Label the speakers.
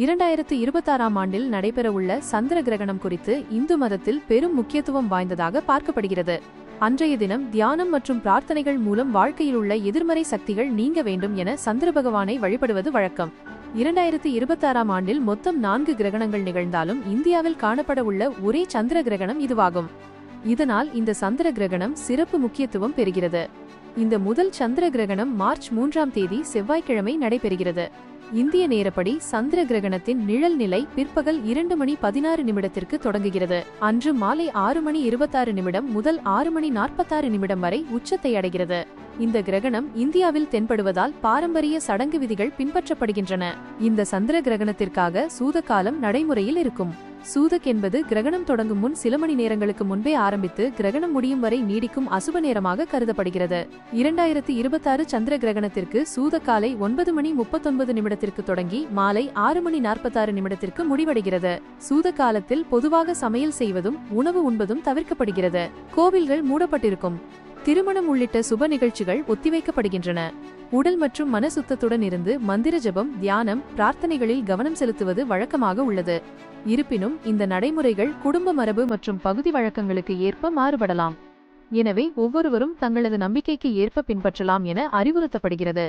Speaker 1: இரண்டாயிரத்து இருபத்தாறாம் ஆண்டில் நடைபெறவுள்ள சந்திர கிரகணம் குறித்து இந்து மதத்தில் பெரும் முக்கியத்துவம் வாய்ந்ததாக பார்க்கப்படுகிறது. அன்றைய தினம் தியானம் மற்றும் பிரார்த்தனைகள் மூலம் வாழ்க்கையில் உள்ள எதிர்மறை சக்திகள் நீங்க வேண்டும் என சந்திர பகவானை வழிபடுவது வழக்கம். இரண்டாயிரத்து இருபத்தாறாம் ஆண்டில் மொத்தம் நான்கு கிரகணங்கள் நிகழ்ந்தாலும் இந்தியாவில் காணப்பட உள்ள ஒரே சந்திர கிரகணம் இதுவாகும். இதனால் இந்த சந்திர கிரகணம் சிறப்பு முக்கியத்துவம் பெறுகிறது. இந்த முதல் சந்திர கிரகணம் மார்ச் மூன்றாம் தேதி செவ்வாய்க்கிழமை நடைபெறுகிறது. இந்திய நேரப்படி சந்திர கிரகணத்தின் நிழல் நிலை பிற்பகல் இரண்டு மணி பதினாறு நிமிடத்திற்கு தொடங்குகிறது. அன்று மாலை ஆறு மணி இருபத்தாறு நிமிடம் முதல் ஆறு மணி நாற்பத்தாறு நிமிடம் வரை உச்சத்தை அடைகிறது. இந்த கிரகணம் இந்தியாவில் தென்படுவதால் பாரம்பரிய சடங்கு விதிகள் பின்பற்றப்படுகின்றன. இந்த சந்திர கிரகணத்திற்காக சூதகாலம் நடைமுறையில் இருக்கும். சூதக் என்பது கிரகணம் தொடங்கும் முன் சில மணி நேரங்களுக்கு முன்பே ஆரம்பித்து கிரகணம் முடியும் வரை நீடிக்கும் அசுப நேரமாக கருதப்படுகிறது. இரண்டாயிரத்தி இருபத்தாறு சந்திர கிரகணத்திற்கு சூத காலை ஒன்பது மணி முப்பத்தொன்பது நிமிடத்திற்கு தொடங்கி மாலை ஆறு மணி நாற்பத்தாறு நிமிடத்திற்கு முடிவடைகிறது. சூத காலத்தில் பொதுவாக சமையல் செய்வதும் உணவு உண்பதும் தவிர்க்கப்படுகிறது. கோவில்கள் மூடப்பட்டிருக்கும். திருமணம் உள்ளிட்ட சுப நிகழ்ச்சிகள் ஒத்திவைக்கப்படுகின்றன. உடல் மற்றும் மன சுத்தத்துடன் இருந்து மந்திர ஜபம் தியானம் பிரார்த்தனைகளில் கவனம் செலுத்துவது வழக்கமாக உள்ளது. இருப்பினும் இந்த நடைமுறைகள் குடும்ப மரபு மற்றும் பகுதி வழக்கங்களுக்கு ஏற்ப மாறுபடலாம். எனவே ஒவ்வொருவரும் தங்களது நம்பிக்கைக்கு ஏற்ப பின்பற்றலாம் என அறிவுறுத்தப்படுகிறது.